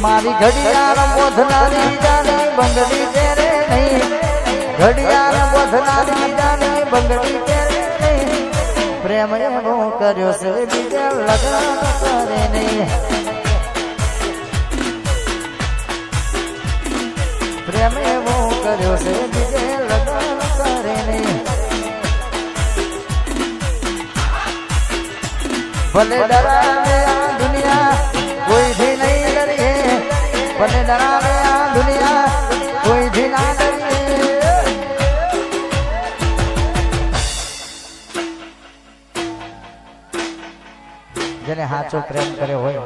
મારી ઘડિયાળ બોધનારી જાની બંગડી તેરે નહીં. ઘડિયાળ બોધનારી જાની બંગડી તેરે નહીં. પ્રેમ એવો કર્યો છે, બીજે લગ્ન કરે નહીં. પ્રેમ એવો કર્યો છે, બીજે લગ્ન કરે નહીં. ભલે ડરાવે ભલે ડરાવે આ દુનિયા કોઈથી ના જેને સાચો પ્રેમ કર્યો હોય,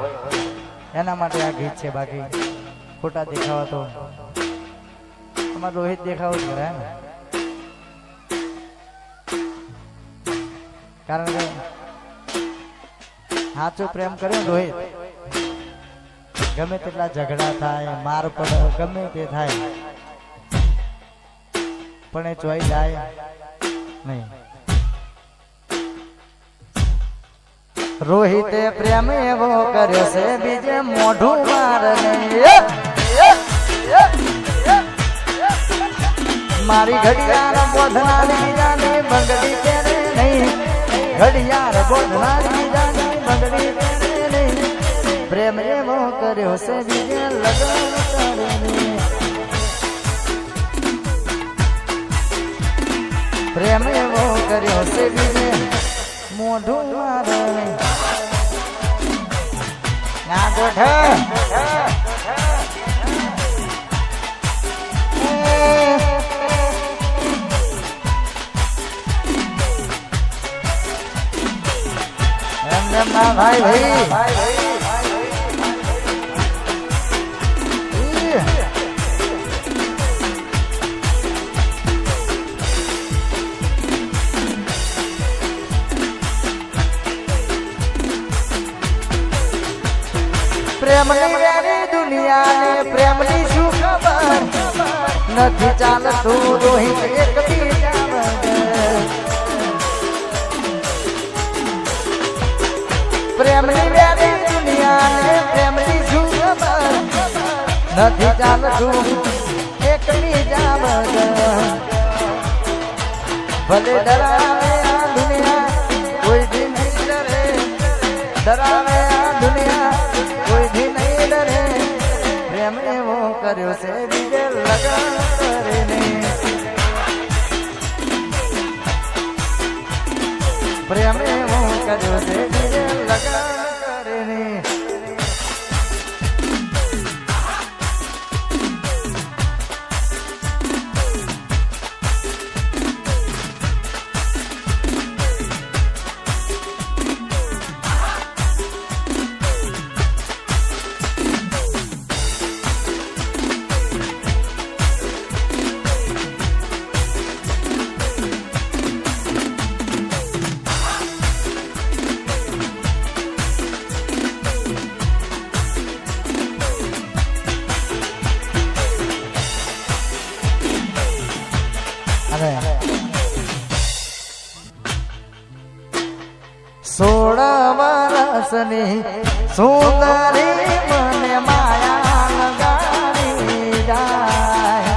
એના માટે આ ગીત છે બાકી. ખોટા દેખાવા તો અમારે રોહિત દેખાવો જ કરે ને કારણ કે સાચો પ્રેમ કર્યો રોહિત ગમે તેટલા ઝઘડા થાય, માર પડે ગમે તે થાય. પણ એ ચોઈ જાય નહીં. રોહિતે પ્રેમ એવો કર્યો છે, બીજે મોઢું માર મારી ઘડિયાળ બોધનારી જાની બંગડી પહેરે નહીં. ઘડિયાળ બોધનારી જાની બંગડી પહેરે પ્રેમ એવો કર્યો છે બીજે લગ્ન પ્રેમ એવો કર્યો છે બીજે મોઢું મારે ના ગોઠ. ભાઈ ભાઈ. ઈ. પ્રેમની વેરી દુનિયાને પ્રેમની શું ખબર નથી ચાલતું રોહિત એક પ્રેમની વેરી દુનિયાને ખબર નથી ચાલતું. એક બીજા વગર. ભલે ડરાવે આ દુનિયા, કોઈ દી નહીં ડરે. ડરાવે આ દુનિયા, કોઈ દી નહીં ડરે. પ્રેમ એવો કર્યો છે, બીજે લગન કરે પ્રેમ એવો કર્યો છે, બીજે અને સોળ વર્ષની સુંદરી મને માયા લગાડી જાય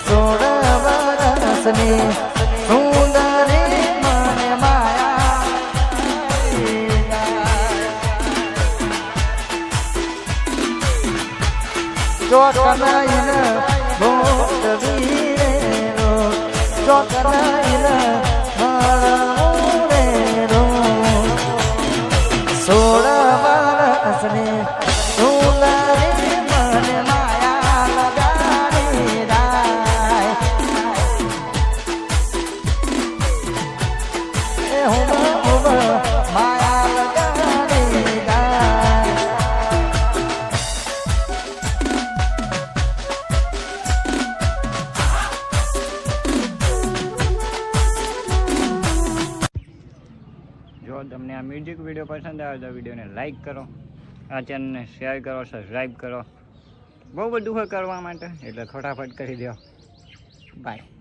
સોળ ચોકનાઈન ભોગવીરેરો ચોકનાઈન મળવું સોળ વર્ષની સુંદરી મને માયા લગાડી જાય એ હું ઉભ માયા જો આ મ્યુઝિક વીડિયો પસંદ આવે તો વિડીયોને લાઈક કરો. આ ચેનલને શેર કરો સબસ્ક્રાઈબ કરો. બહુ બધું હોય કરવા માટે, એટલે ફટાફટ કરી દો બાય